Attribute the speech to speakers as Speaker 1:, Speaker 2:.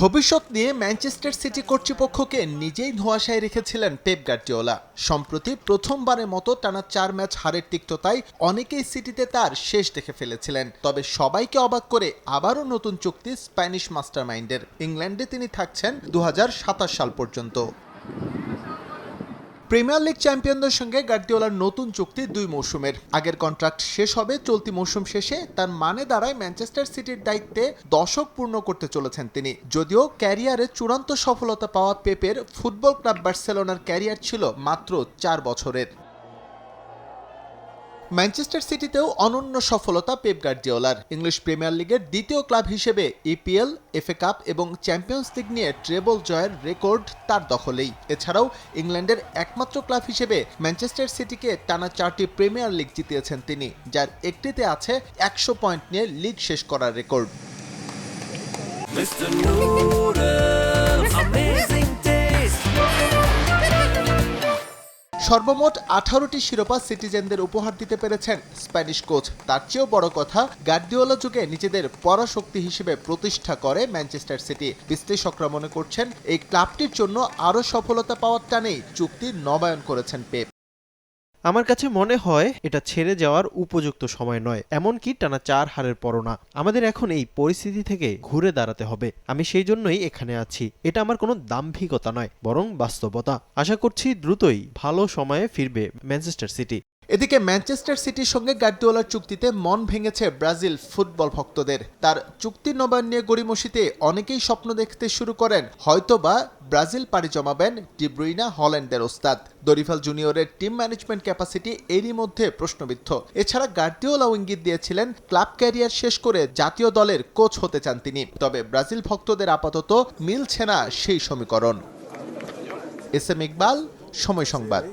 Speaker 1: ভবিষ্যৎ নিয়ে Manchester city কর্তৃপক্ষকে নিজেই ধোঁয়াশায় রেখেছিলেন পেপ গার্ডিওলা। সম্প্রতি প্রথমবারের মতো টানা চার ম্যাচ হারের তিক্ততায় অনেকেই সিটিতে তার শেষ দেখে ফেলেছিলেন। তবে সবাইকে অবাক করে আবারও নতুন চুক্তি স্প্যানিশ মাস্টারমাইন্ডের। ইংল্যান্ডে তিনি থাকছেন দু হাজার সাতাশ সাল পর্যন্ত। প্রিমিয়ার লিগ চ্যাম্পিয়নদের সঙ্গে গার্দিওলার নতুন চুক্তি দুই মৌসুমের। আগের কন্ট্রাক্ট শেষ হবে, চলতি মৌসুম শেষে তার মানে দাঁড়ায় ম্যানচেস্টার সিটির দায়িত্বে দশক পূর্ণ করতে চলেছেন তিনি। যদিও ক্যারিয়ারে চূড়ান্ত সফলতা পাওয়া পেপের ফুটবল ক্লাব বার্সেলোনার ক্যারিয়ার ছিল মাত্র চার বছরের। ম্যানচেস্টার সিটিতেও অনন্য সফলতা পেপ গার্দিওলার। ইংলিশ প্রিমিয়ার লিগের দ্বিতীয় ক্লাব হিসেবে ইপিএল এফএ কাপ এবং চ্যাম্পিয়ন্স লিগ নিয়ে ট্রেবল জয়ের রেকর্ড তার দখলেই। এছাড়াও ইংল্যান্ডের একমাত্র ক্লাব হিসেবে ম্যানচেস্টার সিটিকে টানা চারটি প্রিমিয়ার লিগ জিতিয়েছেন তিনি, যার একটিতে আছে একশো পয়েন্ট নিয়ে লিগ শেষ করার রেকর্ড সর্বমোট আঠারোটি শিরোপা সিটিজেনদের উপহার দিতে পেরেছেন স্প্যানিশ কোচ। তার চেয়েও বড় কথা, গার্দিওলা যুগে নিজেদের পরাশক্তি হিসেবে প্রতিষ্ঠা করে ম্যানচেস্টার সিটি। বিশ্লেষকরা মনে করছেন, এই ক্লাবটির জন্য আরও সফলতা পাওয়ার টানেই চুক্তি নবায়ন করেছেন পেপ।
Speaker 2: আমার কাছে মনে হয় এটা ছেড়ে যাওয়ার উপযুক্ত সময় নয়, এমনকি টানা চার হারের পরও না। আমাদের এখন এই পরিস্থিতি থেকে ঘুরে দাঁড়াতে হবে। আমি সেই জন্যই এখানে আছি। এটা আমার কোনো দাম্ভিকতা নয়, বরং বাস্তবতা। আশা করছি দ্রুতই ভালো সময়ে ফিরবে ম্যানচেস্টার সিটি।
Speaker 1: এদিকে ম্যানচেস্টার সিটির সঙ্গে গার্দিওলার চুক্তিতে মন ভেঙেছে ব্রাজিল ফুটবল ভক্তদের। তার চুক্তি নবায়ন নিয়ে গড়িমসিতে অনেকেই স্বপ্ন দেখতে শুরু করেন। হয়তোবা ব্রাজিল পাড়ি জমাবেন ডিব্রুইনা হল্যান্ডের ওস্তাদ। দরিফাল জুনিয়রের টিম ম্যানেজমেন্ট ক্যাপাসিটি এরই মধ্যে প্রশ্নবিদ্ধ। এছাড়া গার্দিওলাও ইঙ্গিত দিয়েছিলেন, ক্লাব ক্যারিয়ার শেষ করে জাতীয় দলের কোচ হতে চান তিনি। তবে ব্রাজিল ভক্তদের আপাতত মিলছে না সেই সমীকরণ। এস এম ইকবাল, সময় সংবাদ।